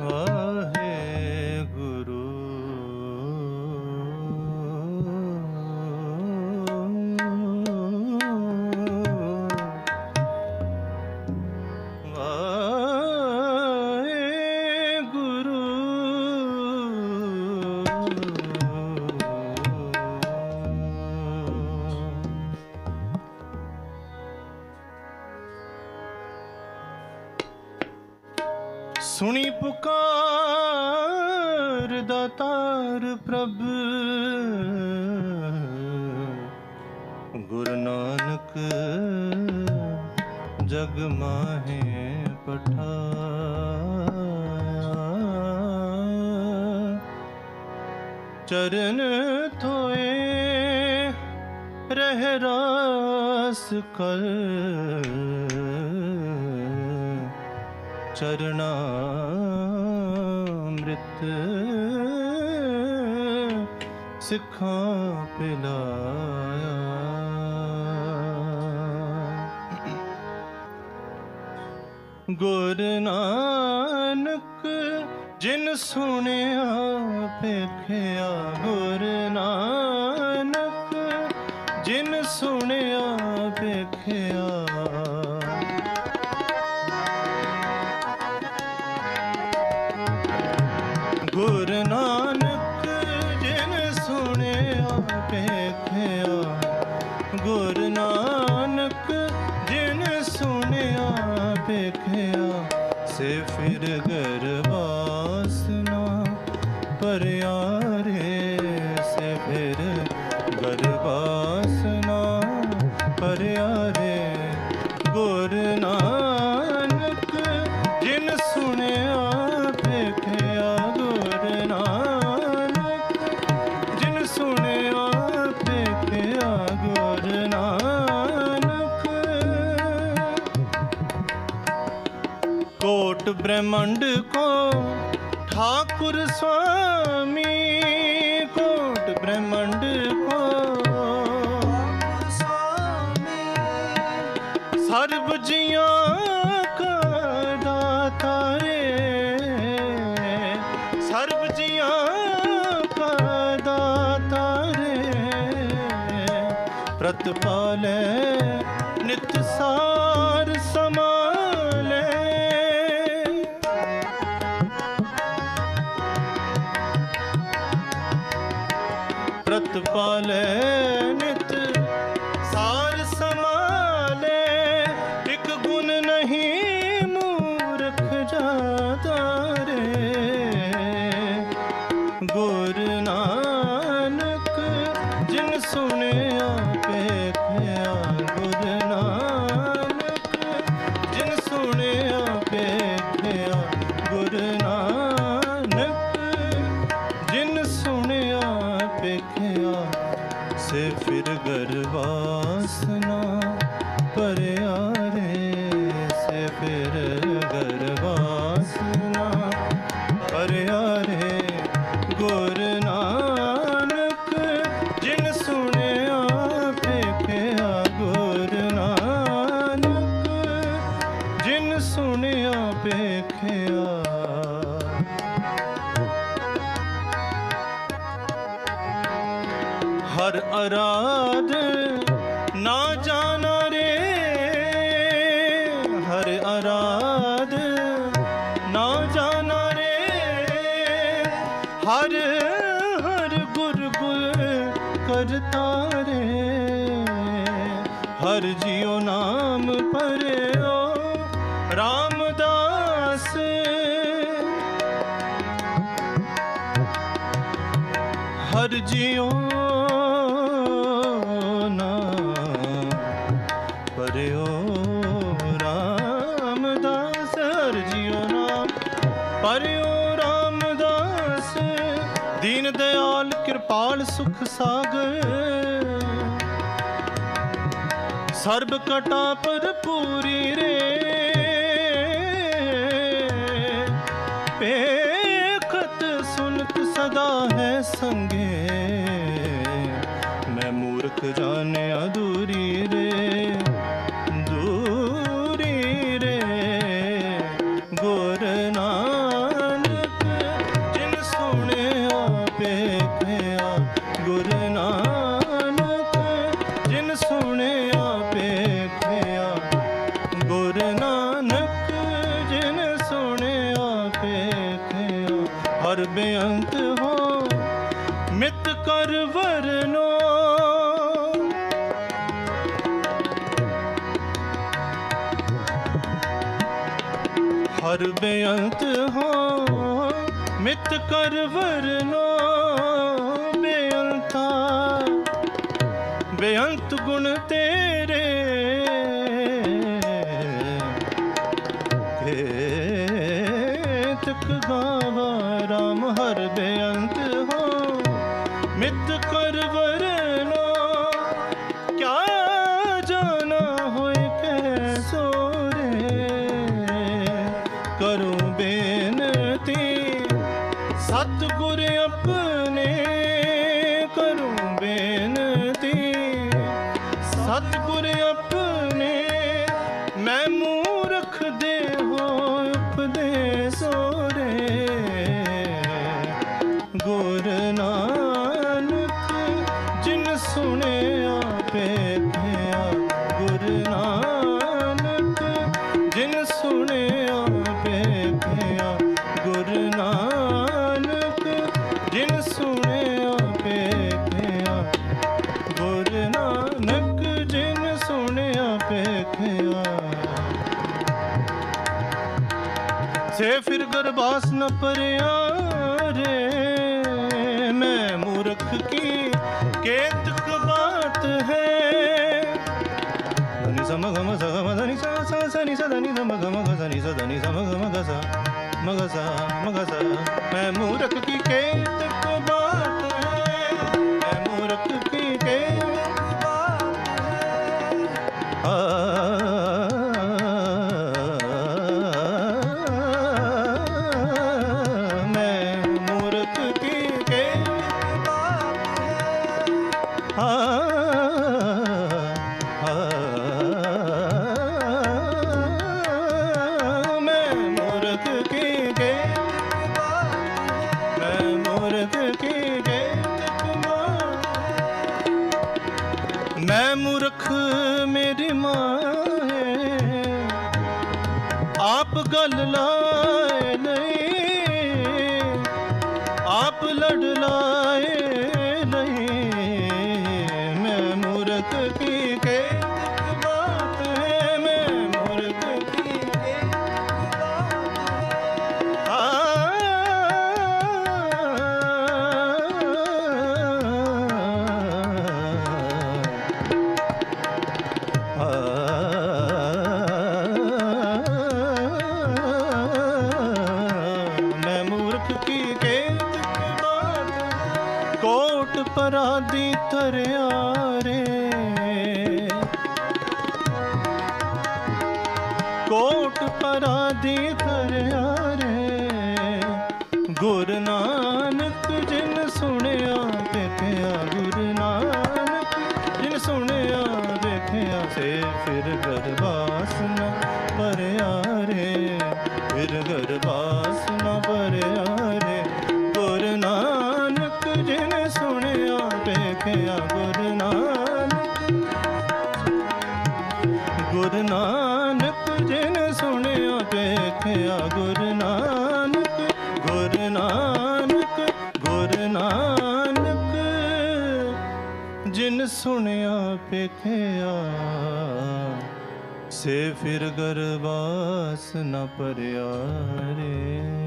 ਵਾਹਿਗੁਰੂ ਪੁਕਾਰ ਪ੍ਰਭ। ਗੁਰੂ ਨਾਨਕ ਜਗ ਮਾਹੇ ਪਠਾਇਆ। ਚਰਨ ਧੋਏ ਰਹਿ ਰਾਸ ਕਰ। ਚਰਣਾ ਅੰਮ੍ਰਿਤ ਸਿੱਖਾਂ ਪਿਲਾਇਆ। ਗੁਰ ਨਾਨਕ ਜਿਨ ਸੁਣਿਆ ਵੇਖਿਆ ਗੁਰ ਵੇਖਿਆ ਸੇ ਫਿਰ ਗਰਵਾਸਨਾ ਪਰਿਆ ਰੇ ਕੋਟ ਬ੍ਰਹਮੰਡ ਕੋ ਠਾਕੁਰ ਸੁਆਮੀ ਕੋਟ ਬ੍ਰਹਮੰਡ ਕੋ ਸਰਬ ਜੀਆਂ ਕਾ ਦਾਤਾ ਰੇ ਸਰਬ ਜੀਆਂ ਕਾ ਦਾਤਾ ਰੇ ਪ੍ਰਤਪਾਲੇ ਨਿਤ ਸਾਰ ਗਰਵਾਸਨਾ ਪਰਿਆ ਰੇ ਗੁਰ ਨਾਨਕ, ਜਿਨ ਸੁਣਿਆ, ਵੇਖਿਆ ਗੁਰ ਨਾਨਕ, ਜਿਨ ਸੁਣਿਆ, ਵੇਖਿਆ। ਹਰ ਅਰਾ ਹਰ ਹਰ ਗੁਰ ਗੁਰ ਕਰਤਾ ਰੇ ਹਰ ਜਿਉ ਨਾਮ ਪਰਿਓ ਰਾਮਦਾਸ ਹਰ ਜਿਉ ਸੁਖ ਸਾਗਰ। ਸਰਬ ਕਟਾ ਪਰ ਪੂਰੀ ਰੇ। ਪੇਖਤ ਸੁਨਤ ਸਦਾ ਹੈ ਸੰਗੇ। ਮੈਂ ਮੂਰਖ ਜਾਣੇ ਹਰ ਬੇਅੰਤ ਹੋ, ਮਿਤ ਕਰ ਵਰਨੋ। ਹਰ ਬੇਅੰਤ ਹੋ, ਮਿਤ ਕਰ ਵਰਨੋ। ਬੇਅੰਤਾ, ਬੇਅੰਤ ਗੁਣ ਤੇਰੇ ਮਿਤ ਕਰ ਵਰਨੋ। ਕਿਆ ਜਾਣਾ ਹੋਏ ਕੈ ਸੋਰੇ ਕਰੂੰ ਬੇਨਤੀ, ਸਤਿਗੁਰ ਆਪਣੇ ਕਰੂੰ ਬੇਨਤੀ। ਸਤਿਗੁਰ ਸੁਣਿਆ ਸੇ ਫਿਰ ਗਰਬਾਸ ਨ ਪਰਿਆ ਰੇ, ਮੈਂ ਮੂਰਖ ਕੀ ਕੇਤਕ ਬਾਤ ਹੈ? ਨੀ ਸਮ ਗਮ ਸ ਗਮ ਧ ਨੀ ਸਾ ਸਾ ਸ ਨੀ ਸ ਧ ਨੀ ਸਮ ਗਮ ਗ ਸ ਨੀ ਸ ਧ ਨੀ ਸਮ ਗਮ ਗ ਸ ਮਗ ਸ ਮਗ ਸ। ਮੈਂ ਮੂਰਖ ਕੀ ਕੇਤਕ ਮੈਂ ਮੂਰਖ ਮੇਰੀ ਮਾਂ ਹੈ। ਆਪ ਗੱਲ ਲਾ ਕੋਟ ਪਰਾਦੀ ਰੇ। ਗੁਰ ਨਾਨਕ, ਜਿਨ ਸੁਣਿਆ, ਦੇਖਿਆ ਗੁਰ ਨਾਨਕ, ਜਿਨ ਸੁਣਿਆ ਵੇਖਿਆ ਸੇ ਫਿਰ ਗਰਬਾਸ ਨ ਪਰਿਆ ਰੇ। ਫਿਰ ਗਰਬਾਸ ਸੁਣਿਆ ਪੇਖਿਆ ਸੇ ਫਿਰ ਗਰਬਾਸ ਨ ਪਰਿਆ ਰੇ।